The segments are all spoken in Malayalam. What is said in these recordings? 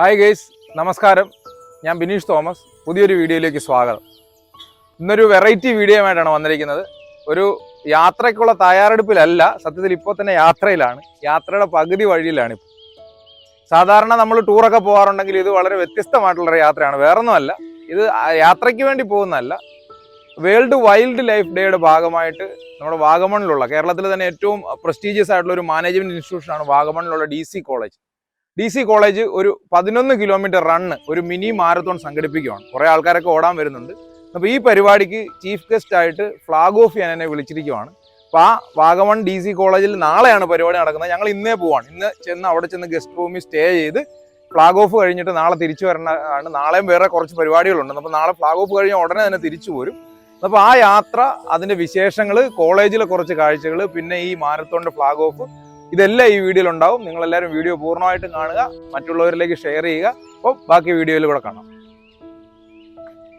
ഹായ് ഗെയ്സ് നമസ്കാരം. ഞാൻ ബിനീഷ് തോമസ്. പുതിയൊരു വീഡിയോയിലേക്ക് സ്വാഗതം. ഇന്നൊരു വെറൈറ്റി വീഡിയോയുമായിട്ടാണ് വന്നിരിക്കുന്നത്. ഒരു യാത്രയ്ക്കുള്ള തയ്യാറെടുപ്പിലല്ല സത്യത്തിൽ ഇപ്പോൾ തന്നെ യാത്രയിലാണ്. യാത്രയുടെ പകുതി വഴിയിലാണ് ഇപ്പോൾ. സാധാരണ നമ്മൾ ടൂറൊക്കെ പോകാറുണ്ടെങ്കിൽ ഇത് വളരെ വ്യത്യസ്തമായിട്ടുള്ളൊരു യാത്രയാണ്. വേറൊന്നുമല്ല ഇത് യാത്രയ്ക്ക് വേണ്ടി പോകുന്നതല്ല. വേൾഡ് വൈൽഡ് ലൈഫ് ഡേയുടെ ഭാഗമായിട്ട് നമ്മുടെ വാഗമണിലുള്ള കേരളത്തിൽ തന്നെ ഏറ്റവും പ്രസ്റ്റീജിയസ് ആയിട്ടുള്ള ഒരു മാനേജ്മെന്റ് ഇൻസ്റ്റിറ്റ്യൂഷനാണ് വാഗമണിലുള്ള D C college D C college ഒരു പതിനൊന്ന് കിലോമീറ്റർ റണ്ണ് ഒരു മിനി മാരത്തോൺ സംഘടിപ്പിക്കുകയാണ്. കുറേ ആൾക്കാരൊക്കെ ഓടാൻ വരുന്നുണ്ട്. അപ്പോൾ ഈ പരിപാടിക്ക് ചീഫ് ഗസ്റ്റ് ആയിട്ട് ഫ്ലാഗ് ഓഫ് ചെയ്യാൻ എന്നെ വിളിച്ചിരിക്കുവാണ്. അപ്പോൾ ആ വാഗമൺ ഡി സി കോളേജിൽ നാളെയാണ് പരിപാടി നടക്കുന്നത്. ഞങ്ങൾ ഇന്നേ പോവാണ്. ഇന്ന് ചെന്ന് അവിടെ ചെന്ന് ഗസ്റ്റ് റൂമിൽ സ്റ്റേ ചെയ്ത് ഫ്ലാഗ് ഓഫ് കഴിഞ്ഞിട്ട് നാളെ തിരിച്ചു വരണതാണ് നാളെയും വേറെ കുറച്ച് പരിപാടികളുണ്ട്. അപ്പോൾ നാളെ ഫ്ലാഗ് ഓഫ് കഴിഞ്ഞ ഉടനെ തന്നെ തിരിച്ചു പോരും അപ്പോൾ ആ യാത്ര അതിന്റെ വിശേഷങ്ങൾ കോളേജിലെ കുറച്ച് കാഴ്ചകൾ പിന്നെ ഈ മാരത്തോണിന്റെ ഫ്ലാഗ് ഓഫ് ഇതെല്ലാം ഈ വീഡിയോയിൽ ഉണ്ടാവും. നിങ്ങൾ എല്ലാവരും വീഡിയോ പൂർണമായിട്ടും കാണുക മറ്റുള്ളവരിലേക്ക് ഷെയർ ചെയ്യുക. അപ്പോൾ ബാക്കി വീഡിയോയിൽ കൂടെ കാണാം.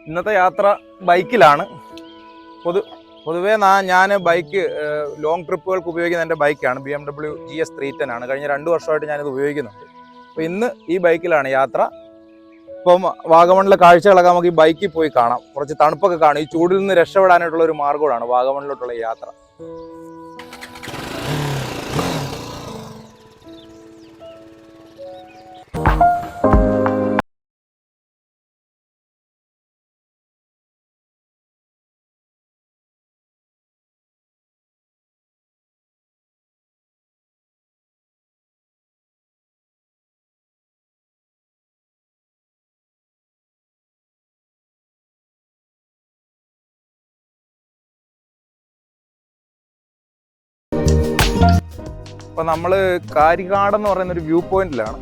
ഇന്നത്തെ യാത്ര ബൈക്കിലാണ്. പൊതു പൊതുവേ ഞാൻ ബൈക്ക് ലോങ് ട്രിപ്പുകൾക്ക് ഉപയോഗിക്കുന്ന എന്റെ ബൈക്കാണ് B M W G S three ten ആണ്. കഴിഞ്ഞ രണ്ട് വർഷമായിട്ട് ഞാനിത് ഉപയോഗിക്കുന്നുണ്ട്. അപ്പോൾ ഇന്ന് ഈ ബൈക്കിലാണ് യാത്ര. ഇപ്പം വാഗമണിലെ കാഴ്ചകളൊക്കെ നമുക്ക് ഈ ബൈക്കിൽ പോയി കാണാം. കുറച്ച് തണുപ്പൊക്കെ കാണാം. ഈ ചൂടിൽ നിന്ന് രക്ഷപ്പെടാനായിട്ടുള്ള ഒരു മാർഗമാണ് വാഗമണിലോട്ടുള്ള യാത്ര. ഇപ്പം നമ്മൾ കാരികാട് എന്ന് പറയുന്ന ഒരു വ്യൂ പോയിന്റിലാണ്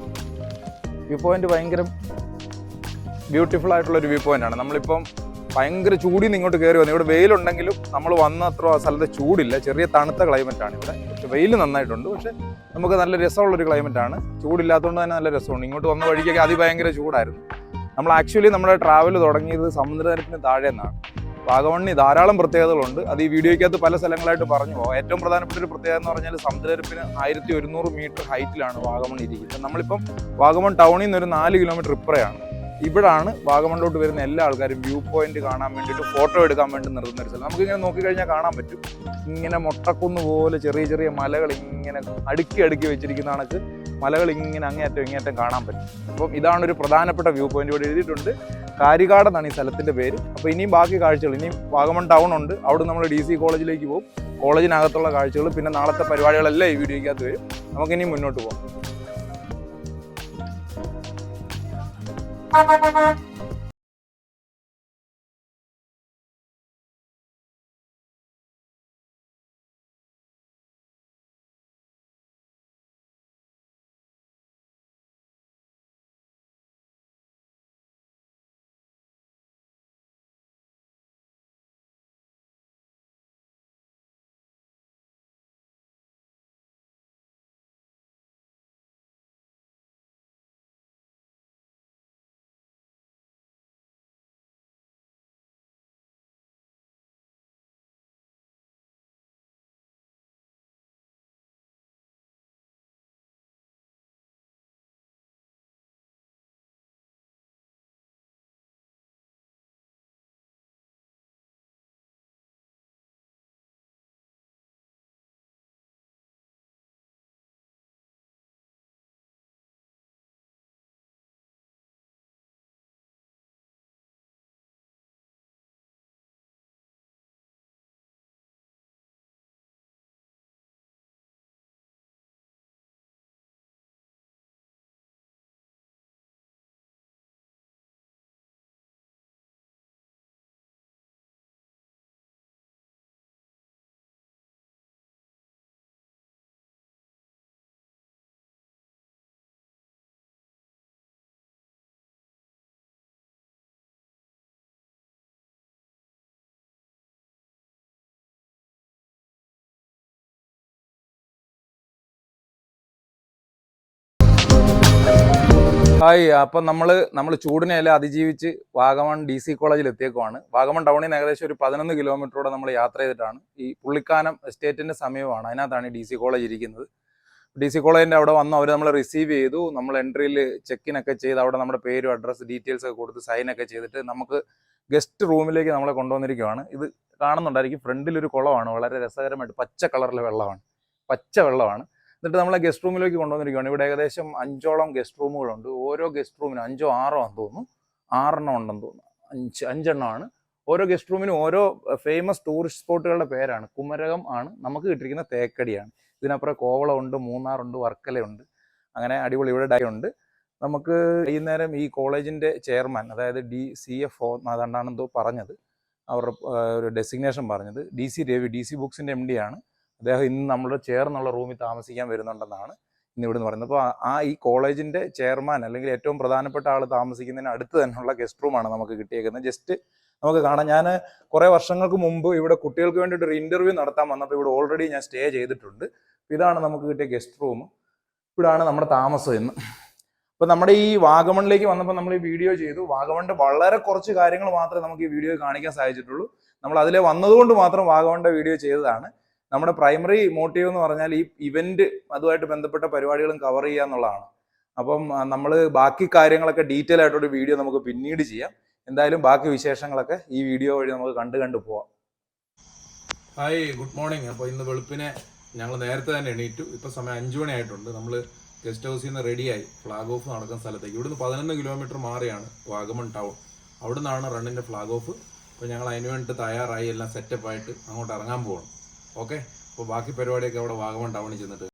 വ്യൂ പോയിന്റ് ഭയങ്കര ബ്യൂട്ടിഫുൾ ആയിട്ടുള്ള ഒരു വ്യൂ പോയിന്റ് ആണ്. നമ്മളിപ്പം ഭയങ്കര ചൂടിൽ നിന്ന് ഇങ്ങോട്ട് കയറി വന്നു. ഇവിടെ വെയിലുണ്ടെങ്കിലും നമ്മൾ വന്ന അത്ര ആ സ്ഥലത്ത് ചൂടില്ല. ചെറിയ തണുത്ത ക്ലൈമറ്റ് ആണ് ഇവിടെ. പക്ഷെ വെയിൽ നന്നായിട്ടുണ്ട്. പക്ഷെ നമുക്ക് നല്ല രസമുള്ളൊരു ക്ലൈമറ്റ് ആണ്. ചൂടില്ലാത്തതുകൊണ്ട് തന്നെ നല്ല രസമുണ്ട്. ഇങ്ങോട്ട് വന്ന വഴിക്കൊക്കെ അതിഭയങ്കര ചൂടായിരുന്നു. നമ്മൾ ആക്ച്വലി നമ്മുടെ ട്രാവൽ തുടങ്ങിയത് സമുദ്രനിരപ്പിന് താഴെ നിന്നാണ്. വാഗമണ്ണി ധാരാളം പ്രത്യേകതകളുണ്ട്. അത് ഈ വീഡിയോയ്ക്കകത്ത് പല സ്ഥലങ്ങളായിട്ട് പറഞ്ഞു പോകാം. ഏറ്റവും പ്രധാനപ്പെട്ട ഒരു പ്രത്യേകത എന്ന് പറഞ്ഞാൽ സമുദ്രനിരപ്പിന് ആയിരത്തി ഒരുന്നൂറ് മീറ്റർ ഹൈറ്റിലാണ് വാഗമൺ ഇരിക്കുന്നത്. നമ്മളിപ്പം വാഗമൺ ടൗണിൽ നിന്ന് ഒരു നാല് കിലോമീറ്റർ ഇപ്പുറയാണ്. ഇവിടാണ് വാഗമണിലോട്ട് വരുന്ന എല്ലാ ആൾക്കാരും വ്യൂ പോയിന്റ് കാണാൻ വേണ്ടിയിട്ട് ഫോട്ടോ എടുക്കാൻ വേണ്ടി നിർത്തുന്ന ഒരു സ്ഥലം. നമുക്കിങ്ങനെ നോക്കിക്കഴിഞ്ഞാൽ കാണാൻ പറ്റും. ഇങ്ങനെ മുട്ടക്കുന്ന് പോലെ ചെറിയ ചെറിയ മലകൾ ഇങ്ങനെ അടുക്കി അടുക്കി വെച്ചിരിക്കുന്ന കണക്ക് മലകൾ ഇങ്ങനെ അങ്ങേയറ്റം ഇങ്ങേയറ്റം കാണാൻ പറ്റും. അപ്പം ഇതാണ് ഒരു പ്രധാനപ്പെട്ട വ്യൂ പോയിന്റ് ഇവിടെ എഴുതിയിട്ടുണ്ട്. കാരികാട് എന്നാണ് ഈ സ്ഥലത്തിന്റെ പേര്. അപ്പോൾ ഇനിയും ബാക്കി കാഴ്ചകൾ ഇനിയും വാഗമൺ ടൗൺ ഉണ്ട്. അവിടെ നമ്മൾ ഡി സി കോളേജിലേക്ക് പോകും. കോളേജിനകത്തുള്ള കാഴ്ചകൾ പിന്നെ നാളത്തെ പരിപാടികളെല്ലാം ഈ വീഡിയോയ്ക്കകത്ത് വരും. നമുക്ക് നമുക്കിനി മുന്നോട്ട് പോകാം. ഹായ് അപ്പം നമ്മൾ നമ്മൾ ചൂടിനെല്ലാം അതിജീവിച്ച് വാഗമൺ ഡി സി കോളേജിൽ എത്തിയേക്കുവാണ്. വാഗമൺ ടൗണിൽ നിന്ന് ഏകദേശം ഒരു പതിനൊന്ന് കിലോമീറ്ററോടെ നമ്മൾ യാത്ര ചെയ്തിട്ടാണ്. ഈ പുള്ളിക്കാനം എസ്റ്റേറ്റിന്റെ സമയമാണ് അതിനകത്താണ് ഡി സി കോളേജ് ഇരിക്കുന്നത്. ഡി സി കോളേജിന്റെ അവിടെ വന്നു. അവർ നമ്മളെ റിസീവ് ചെയ്തു. നമ്മൾ എൻട്രിയിൽ ചെക്കിനൊക്കെ ചെയ്ത് അവിടെ നമ്മുടെ പേരും അഡ്രസ്സ് ഡീറ്റെയിൽസ് ഒക്കെ കൊടുത്ത് സൈൻ ഒക്കെ ചെയ്തിട്ട് നമുക്ക് ഗസ്റ്റ് റൂമിലേക്ക് നമ്മളെ കൊണ്ടുവന്നിരിക്കുകയാണ് ഇത് കാണുന്നുണ്ടായിരിക്കും. ഫ്രണ്ടിൽ ഒരു കുളമാണ്. വളരെ രസകരമായിട്ട് പച്ച കളറിലെ വെള്ളമാണ്. പച്ച വെള്ളമാണ്. എന്നിട്ട് നമ്മളെ ഗസ്റ്റ് റൂമിലേക്ക് കൊണ്ടുവന്നിരിക്കുകയാണ് ഇവിടെ ഏകദേശം അഞ്ചോളം ഗസ്റ്റ് റൂമുകളുണ്ട് ഓരോ ഗസ്റ്റ് റൂമിനും അഞ്ചോ ആറോ ആണെന്ന് തോന്നുന്നു. ആറെണ്ണം ഉണ്ടെന്ന് തോന്നുന്നു. അഞ്ച് അഞ്ചെണ്ണമാണ് ഓരോ ഗസ്റ്റ് റൂമിനും ഓരോ ഫേമസ് ടൂറിസ്റ്റ് സ്പോട്ടുകളുടെ പേരാണ്. കുമരകം ആണ് നമുക്ക് കിട്ടിയിരിക്കുന്ന തേക്കടിയാണ്. ഇതിനപ്പുറം കോവളമുണ്ട് മൂന്നാറുണ്ട് വർക്കലയുണ്ട് അങ്ങനെ അടിപൊളി ഇവിടെ ഡൈ ഉണ്ട്. നമുക്ക് വൈകുന്നേരം ഈ കോളേജിന്റെ ചെയർമാൻ അതായത് ഡി സി എഫ് ഒ അതാണ്ടാണെന്തോ പറഞ്ഞത്. അവരുടെ ഒരു ഡെസിഗ്നേഷൻ പറഞ്ഞത്. D C Ravi D C ബുക്സിന്റെ M D ആണ്. അദ്ദേഹം ഇന്ന് നമ്മുടെ ചേർന്നുള്ള റൂമിൽ താമസിക്കാൻ വരുന്നുണ്ടെന്നാണ് ഇന്ന് ഇവിടുന്ന് പറയുന്നത്. അപ്പോൾ ആ ഈ കോളേജിന്റെ ചെയർമാൻ അല്ലെങ്കിൽ ഏറ്റവും പ്രധാനപ്പെട്ട ആൾ താമസിക്കുന്നതിന് അടുത്ത് തന്നെയുള്ള ഗസ്റ്റ് റൂമാണ് നമുക്ക് കിട്ടിയേക്കുന്നത്. ജസ്റ്റ് നമുക്ക് കാണാം. ഞാൻ കുറേ വർഷങ്ങൾക്ക് മുമ്പ് ഇവിടെ കുട്ടികൾക്ക് വേണ്ടിയിട്ട് ഒരു ഇന്റർവ്യൂ നടത്താൻ വന്നപ്പോൾ ഇവിടെ ഓൾറെഡി ഞാൻ സ്റ്റേ ചെയ്തിട്ടുണ്ട്. ഇതാണ് നമുക്ക് കിട്ടിയ ഗസ്റ്റ് റൂം ഇവിടാണ് നമ്മുടെ താമസം ഇന്ന്. അപ്പോൾ നമ്മുടെ ഈ വാഗമണിലേക്ക് വന്നപ്പോൾ നമ്മൾ ഈ വീഡിയോ ചെയ്തു. വാഗമണിന്റെ വളരെ കുറച്ച് കാര്യങ്ങൾ മാത്രമേ നമുക്ക് ഈ വീഡിയോ കാണിക്കാൻ സാധിച്ചിട്ടുള്ളൂ. നമ്മൾ അതിലെ വന്നതുകൊണ്ട് മാത്രം വാഗമണിന്റെ വീഡിയോ ചെയ്തതാണ്. നമ്മുടെ പ്രൈമറി മോട്ടീവ് എന്ന് പറഞ്ഞാൽ ഈ ഇവന്റ് അതുമായിട്ട് ബന്ധപ്പെട്ട പരിപാടികളും കവർ ചെയ്യുക എന്നുള്ളതാണ്. അപ്പം നമ്മൾ ബാക്കി കാര്യങ്ങളൊക്കെ ഡീറ്റെയിൽ ആയിട്ടൊരു വീഡിയോ നമുക്ക് പിന്നീട് ചെയ്യാം. എന്തായാലും ബാക്കി വിശേഷങ്ങളൊക്കെ ഈ വീഡിയോ വഴി നമുക്ക് കണ്ടു കണ്ടു പോവാം. ഹായ് ഗുഡ് മോർണിംഗ് അപ്പോൾ ഇന്ന് വെളുപ്പിനെ ഞങ്ങൾ നേരത്തെ തന്നെ എണീറ്റു. ഇപ്പോൾ സമയം അഞ്ചു മണിയായിട്ടുണ്ട് നമ്മൾ ഗസ്റ്റ് ഹൗസിൽ നിന്ന് റെഡിയായി. ഫ്ലാഗ് ഓഫ് നടക്കുന്ന സ്ഥലത്തേക്ക്. ഇവിടുന്ന് പതിനൊന്ന് കിലോമീറ്റർ മാറിയാണ് വാഗമൺ ടൗൺ. അവിടെ നിന്നാണ് റണ്ണിന്റെ ഫ്ലാഗ് ഓഫ്. അപ്പോൾ ഞങ്ങൾ അതിന് വേണ്ടിയിട്ട് തയ്യാറായി. എല്ലാം സെറ്റപ്പായിട്ട് അങ്ങോട്ട് ഇറങ്ങാൻ പോകണം ഓക്കെ. അപ്പോൾ ബാക്കി പരിപാടിയൊക്കെ അവിടെ വാഗമൺ ടൗണിൽ ചെന്നിട്ട്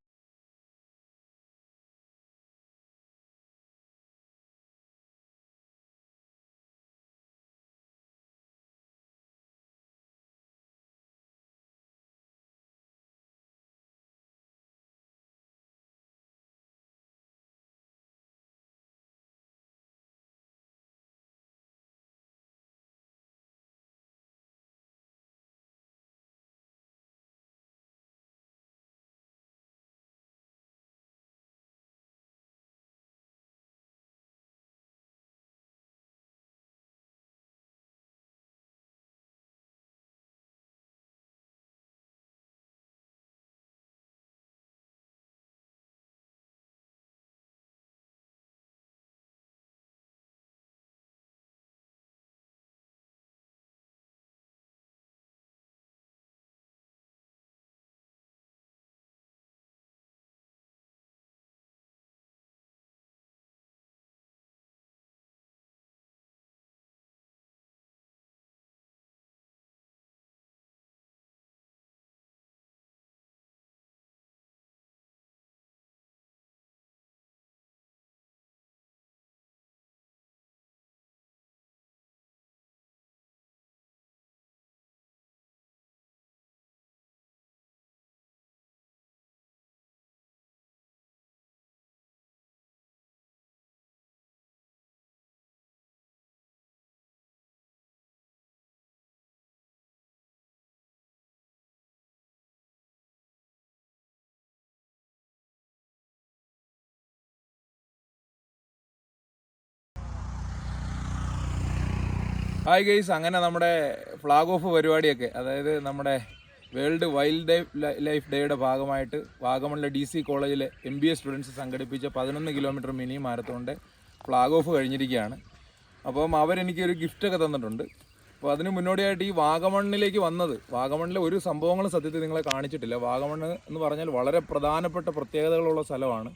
ഹായ് ഗെയ്സ് അങ്ങനെ നമ്മുടെ ഫ്ലാഗ് ഓഫ് പരിപാടിയൊക്കെ അതായത് നമ്മുടെ വേൾഡ് വൈൽഡ് ലൈഫ് ഡേയുടെ ഭാഗമായിട്ട് വാഗമണ്ണിലെ ഡി സി കോളേജിലെ എം ബി എ സ്റ്റുഡൻസ് സംഘടിപ്പിച്ച പതിനൊന്ന് കിലോമീറ്റർ മിനി മാരത്തോണിന്റെ ഫ്ലാഗ് ഓഫ് കഴിഞ്ഞിരിക്കുകയാണ്. അപ്പം അവരെനിക്കൊരു ഗിഫ്റ്റൊക്കെ തന്നിട്ടുണ്ട്. അപ്പോൾ അതിന് മുന്നോടിയായിട്ട് ഈ വാഗമണ്ണിലേക്ക് വന്നത് വാഗമണ്ണിലെ ഒരു സംഭവങ്ങളും സത്യത്തിൽ നിങ്ങളെ കാണിച്ചിട്ടില്ല. വാഗമണ്ണ് എന്ന് പറഞ്ഞാൽ വളരെ പ്രധാനപ്പെട്ട പ്രത്യേകതകളുള്ള സ്ഥലമാണ്.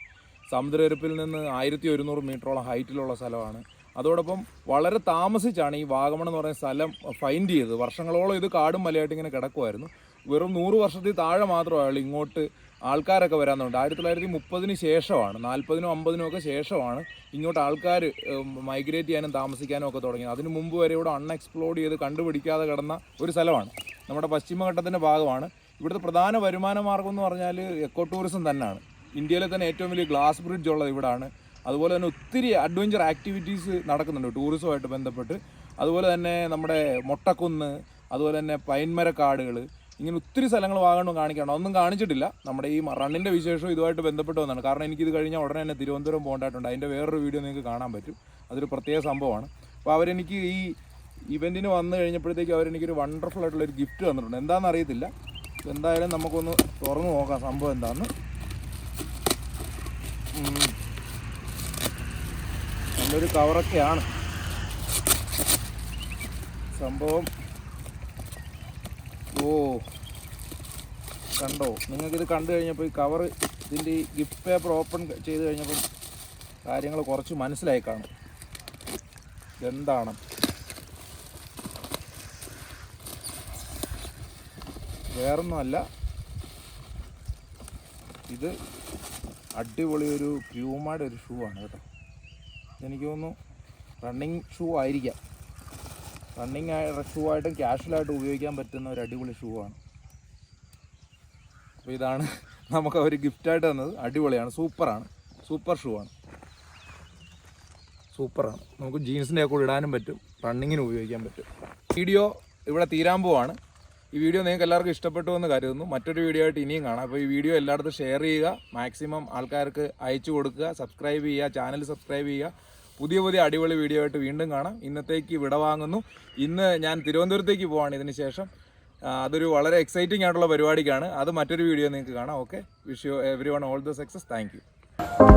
സമുദ്രനിരപ്പിൽ നിന്ന് ആയിരത്തി ഒരുന്നൂറ് മീറ്ററോളം ഹൈറ്റിലുള്ള സ്ഥലമാണ്. അതോടൊപ്പം വളരെ താമസിച്ചാണ് ഈ വാഗമൺ എന്ന് പറയുന്ന സ്ഥലം ഫൈൻഡ് ചെയ്തത്. വർഷങ്ങളോളം ഇത് കാടും മലയായിട്ട് ഇങ്ങനെ കിടക്കുമായിരുന്നു വെറും നൂറ് വർഷത്തിൽ താഴെ മാത്രമാണ് ഇങ്ങോട്ട് ആൾക്കാരൊക്കെ വരാൻ തുടങ്ങി ആയിരത്തി തൊള്ളായിരത്തി മുപ്പതിന് ശേഷമാണ് നാൽപ്പതിനും അമ്പതിനും ഒക്കെ ശേഷമാണ് ഇങ്ങോട്ട് ആൾക്കാർ മൈഗ്രേറ്റ് ചെയ്യാനും താമസിക്കാനും ഒക്കെ തുടങ്ങിയത്. അതിന് മുമ്പ് വരെ ഇവിടെ അൺഎക്സ്പ്ലോർഡ് ചെയ്ത് കണ്ടുപിടിക്കാതെ കിടന്ന ഒരു സ്ഥലമാണ്. നമ്മുടെ പശ്ചിമഘട്ടത്തിന്റെ ഭാഗമാണ്. ഇവിടുത്തെ പ്രധാന വരുമാന മാർഗം എന്ന് പറഞ്ഞാൽ എക്കോ ടൂറിസം തന്നെയാണ്. ഇന്ത്യയിലെ തന്നെ ഏറ്റവും വലിയ ഗ്ലാസ് ബ്രിഡ്ജ് ഉള്ളത് ഇവിടാണ്. അതുപോലെ തന്നെ ഒത്തിരി അഡ്വഞ്ചർ ആക്ടിവിറ്റീസ് നടക്കുന്നുണ്ട് ടൂറിസവുമായിട്ട് ബന്ധപ്പെട്ട്. അതുപോലെ തന്നെ നമ്മുടെ മൊട്ടക്കുന്ന് അതുപോലെ തന്നെ പൈൻമരക്കാടുകൾ ഇങ്ങനെ ഒത്തിരി സ്ഥലങ്ങൾ വാഗണം കാണിക്കണം. ഒന്നും കാണിച്ചിട്ടില്ല. നമ്മുടെ ഈ റണ്ണിന്റെ വിശേഷം ഇതുമായിട്ട് ബന്ധപ്പെട്ട് വന്നതാണ്. കാരണം എനിക്കിത് കഴിഞ്ഞാൽ ഉടനെ തന്നെ തിരുവനന്തപുരം പോകേണ്ടതായിട്ടുണ്ട്. അതിന്റെ വേറൊരു വീഡിയോ നിങ്ങൾക്ക് കാണാൻ പറ്റും. അതൊരു പ്രത്യേക സംഭവമാണ്. അപ്പോൾ അവരെനിക്ക് ഈ ഇവന്റിന് വന്നു കഴിഞ്ഞപ്പോഴത്തേക്ക് അവരെനിക്കൊരു വണ്ടർഫുൾ ആയിട്ടുള്ള ഒരു ഗിഫ്റ്റ് തന്നിട്ടുണ്ട്. എന്താണെന്ന് അറിയത്തില്ല. എന്തായാലും നമുക്കൊന്ന് തുറന്നു നോക്കാം സംഭവം എന്താണെന്ന്. നല്ലൊരു കവറൊക്കെയാണ്. സംഭവം. ഓ കണ്ടോ? നിങ്ങൾക്കിത് കണ്ടു കഴിഞ്ഞപ്പോൾ ഈ കവർ ഇതിന്റെ ഈ ഗിഫ്റ്റ് പേപ്പർ ഓപ്പൺ ചെയ്ത് കഴിഞ്ഞപ്പം കാര്യങ്ങൾ കുറച്ച് മനസ്സിലായി കാണും. എന്താണ് വേറൊന്നുമല്ല. ഇത് അടിപൊളി ഒരു ഒരു ഷൂ ആണ് കേട്ടോ. എനിക്ക് തോന്നുന്നു റണ്ണിങ് ഷൂ ആയിരിക്കാം. റണ്ണിങ് ഷൂ ആയിട്ടും ക്യാഷ്വലായിട്ടും ഉപയോഗിക്കാൻ പറ്റുന്ന ഒരു അടിപൊളി ഷൂ ആണ്. അപ്പോൾ ഇതാണ് നമുക്ക് അവർ ഗിഫ്റ്റായിട്ട് തന്നത്. അടിപൊളിയാണ് സൂപ്പറാണ് സൂപ്പർ ഷൂ ആണ്. സൂപ്പറാണ് നമുക്ക് ജീൻസിന്റെ ഒക്കെ ഇടാനും പറ്റും. റണ്ണിങ്ങിന് ഉപയോഗിക്കാൻ പറ്റും. വീഡിയോ ഇവിടെ തീരാൻ പോവാണ്. ഈ വീഡിയോ നിങ്ങൾക്ക് എല്ലാവർക്കും ഇഷ്ടപ്പെട്ടു എന്ന് കരുതുന്നു. മറ്റൊരു വീഡിയോ ആയിട്ട് ഇനിയും കാണാം. അപ്പോൾ ഈ വീഡിയോ എല്ലായിടത്തും ഷെയർ ചെയ്യുക. മാക്സിമം ആൾക്കാർക്ക് അയച്ചു കൊടുക്കുക. സബ്സ്ക്രൈബ് ചെയ്യുക. ചാനൽ സബ്സ്ക്രൈബ് ചെയ്യുക. പുതിയ പുതിയ അടിപൊളി വീഡിയോ ആയിട്ട് വീണ്ടും കാണാം. ഇന്നത്തേക്ക് വിട വാങ്ങുന്നു. ഇന്ന് ഞാൻ തിരുവനന്തപുരത്തേക്ക് പോവാണ് ഇതിന് ശേഷം. അതൊരു വളരെ എക്സൈറ്റിംഗ് ആയിട്ടുള്ള പരിപാടിക്കാണ്. അത് മറ്റൊരു വീഡിയോ നിങ്ങൾക്ക് കാണാം. Okay wish you everyone all the success thank you